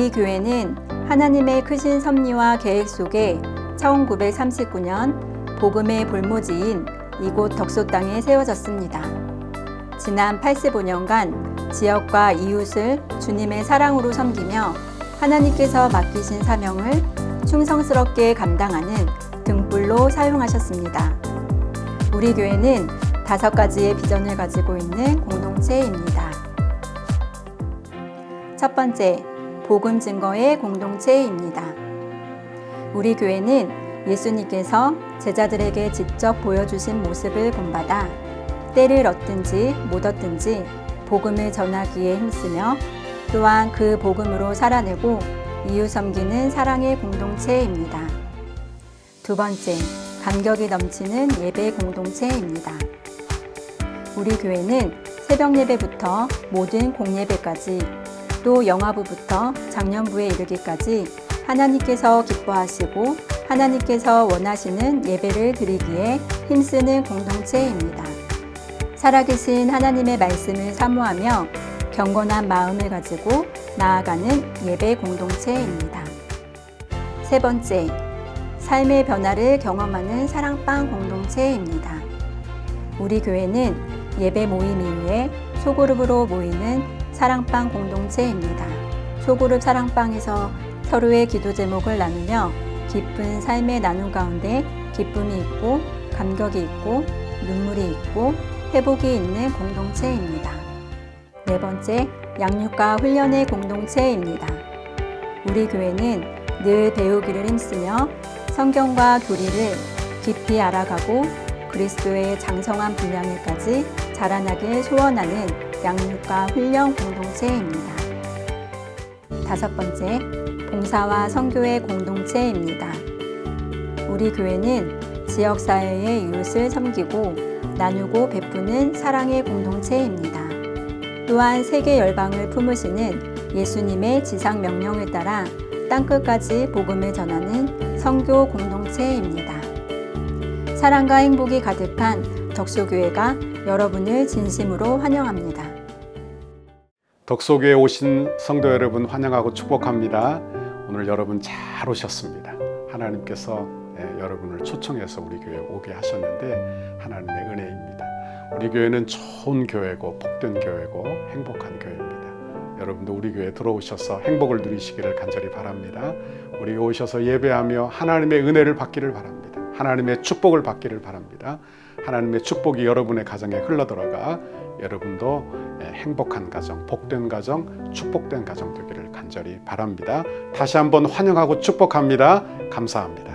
우리 교회는 하나님의 크신 섭리와 계획 속에 1939년 복음의 볼모지인 이곳 덕소 땅에 세워졌습니다. 지난 85년간 지역과 이웃을 주님의 사랑으로 섬기며 하나님께서 맡기신 사명을 충성스럽게 감당하는 등불로 사용하셨습니다. 우리 교회는 다섯 가지의 비전을 가지고 있는 공동체입니다. 첫 번째, 복음 증거의 공동체입니다. 우리 교회는 예수님께서 제자들에게 직접 보여주신 모습을 본받아 때를 얻든지 못 얻든지 복음을 전하기에 힘쓰며 또한 그 복음으로 살아내고 이웃 섬기는 사랑의 공동체입니다. 두 번째, 감격이 넘치는 예배 공동체입니다. 우리 교회는 새벽 예배부터 모든 공예배까지 또 영화부부터 장년부에 이르기까지 하나님께서 기뻐하시고 하나님께서 원하시는 예배를 드리기에 힘쓰는 공동체입니다. 살아계신 하나님의 말씀을 사모하며 경건한 마음을 가지고 나아가는 예배 공동체입니다. 세 번째, 삶의 변화를 경험하는 사랑방 공동체입니다. 우리 교회는 예배 모임 이후에 소그룹으로 모이는 사랑방 공동체입니다. 소그룹 사랑방에서 서로의 기도 제목을 나누며 깊은 삶의 나눔 가운데 기쁨이 있고 감격이 있고 눈물이 있고 회복이 있는 공동체입니다. 네 번째, 양육과 훈련의 공동체입니다. 우리 교회는 늘 배우기를 힘쓰며 성경과 교리를 깊이 알아가고 그리스도의 장성한 분량에까지 자라나길 소원하는 양육과 훈련 공동체입니다. 다섯 번째, 봉사와 선교의 공동체입니다. 우리 교회는 지역사회의 이웃을 섬기고 나누고 베푸는 사랑의 공동체입니다. 또한 세계 열방을 품으시는 예수님의 지상 명령을 따라 땅끝까지 복음을 전하는 선교 공동체입니다. 사랑과 행복이 가득한 덕소교회가 여러분을 진심으로 환영합니다. 덕소교에 오신 성도 여러분 환영하고 축복합니다. 오늘 여러분 잘 오셨습니다. 하나님께서 예, 여러분을 초청해서 우리 교회에 오게 하셨는데 하나님의 은혜입니다. 우리 교회는 좋은 교회고 복된 교회고 행복한 교회입니다. 여러분도 우리 교회에 들어오셔서 행복을 누리시기를 간절히 바랍니다. 우리 오셔서 예배하며 하나님의 은혜를 받기를 바랍니다. 하나님의 축복을 받기를 바랍니다. 하나님의 축복이 여러분의 가정에 흘러들어가 여러분도 행복한 가정, 복된 가정, 축복된 가정 되기를 간절히 바랍니다. 다시 한번 환영하고 축복합니다. 감사합니다.